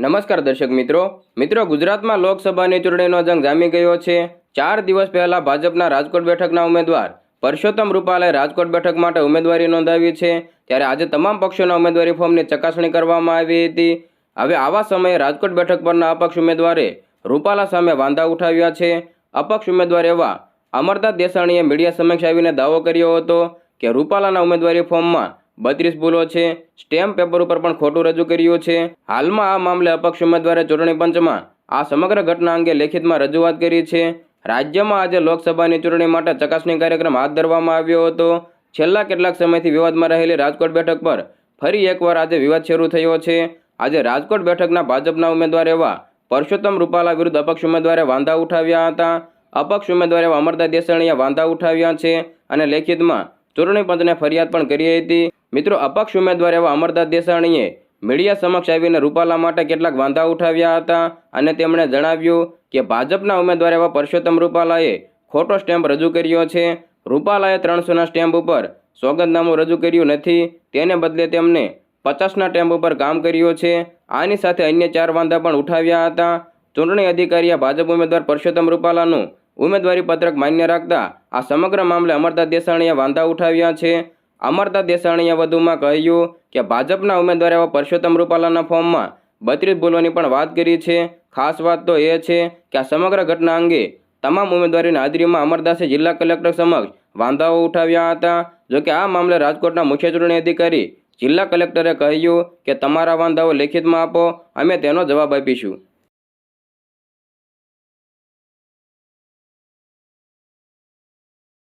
નમસ્કાર દર્શક મિત્રો. મિત્રો, ગુજરાતમાં લોકસભાની ચૂંટણીનો જંગ જામી ગયો છે. ચાર દિવસ પહેલાં ભાજપના રાજકોટ બેઠકના ઉમેદવાર પરસોત્તમ રૂપાલાએ રાજકોટ બેઠક માટે ઉમેદવારી નોંધાવી છે. ત્યારે આજે તમામ પક્ષોના ઉમેદવારી ફોર્મની ચકાસણી કરવામાં આવી હતી. હવે આવા સમયે રાજકોટ બેઠક પરના અપક્ષ ઉમેદવારે રૂપાલા સામે વાંધા ઉઠાવ્યા છે. અપક્ષ ઉમેદવાર એવા અમરદાસ દેસાણીએ મીડિયા સમક્ષ આવીને દાવો કર્યો હતો કે રૂપાલાના ઉમેદવારી ફોર્મમાં બત્રીસ ભૂલો છે. સ્ટેમ્પ પેપર ઉપર પણ ખોટું રજૂ કર્યું છે. હાલમાં આ મામલે અપક્ષ ઉમેદવારે ચૂંટણી પંચમાં આ સમગ્ર ઘટના અંગે લેખિતમાં રજૂઆત કરી છે. રાજ્યમાં આજે લોકસભાની ચૂંટણી માટે ચકાસણી કાર્યક્રમ હાથ ધરવામાં આવ્યો હતો. છેલ્લા કેટલાક સમયથી વિવાદમાં રહેલી રાજકોટ બેઠક પર ફરી એકવાર આજે વિવાદ શરૂ થયો છે. આજે રાજકોટ બેઠકના ભાજપના ઉમેદવાર એવા પરસોત્તમ રૂપાલા વિરુદ્ધ અપક્ષ ઉમેદવારે વાંધા ઉઠાવ્યા હતા. અપક્ષ ઉમેદવારે અમરદા દેસાણીએ વાંધા ઉઠાવ્યા છે અને લેખિતમાં ચૂંટણી પંચને ફરિયાદ પણ કરી હતી. મિત્રો, અપક્ષ ઉમેદવાર એવા અમરદાસ દેસાણીએ મીડિયા સમક્ષ આવીને રૂપાલા માટે કેટલાક વાંધા ઉઠાવ્યા હતા અને તેમણે જણાવ્યું કે ભાજપના ઉમેદવાર એવા પરસોત્તમ રૂપાલાએ ખોટો સ્ટેમ્પ રજૂ કર્યો છે. રૂપાલાએ ત્રણસોના સ્ટેમ્પ ઉપર સોગંદનામું રજૂ કર્યું નથી. તેને બદલે તેમને પચાસના સ્ટેમ્પ ઉપર કામ કર્યું છે. આની સાથે અન્ય ચાર વાંધા પણ ઉઠાવ્યા હતા. ચૂંટણી અધિકારીએ ભાજપ ઉમેદવાર પરસોત્તમ રૂપાલાનું ઉમેદવારી પત્રક માન્ય રાખતા આ સમગ્ર મામલે અમરદાસ દેસાણીએ વાંધા ઉઠાવ્યા છે. અમરદાસ દેસાણીએ વધુમાં કહ્યું કે ભાજપના ઉમેદવાર એવા પરસોત્તમ રૂપાલાના ફોર્મમાં બત્રીસ ભૂલોની પણ વાત કરી છે. ખાસ વાત તો એ છે કે આ સમગ્ર ઘટના અંગે તમામ ઉમેદવારીની હાજરીમાં અમરદાસે જિલ્લા કલેક્ટર સમક્ષ વાંધાઓ ઉઠાવ્યા હતા. જોકે આ મામલે રાજકોટના મુખ્ય ચૂંટણી અધિકારી જિલ્લા કલેક્ટરે કહ્યું કે તમારા વાંધાઓ લેખિતમાં આપો, અમે તેનો જવાબ આપીશું.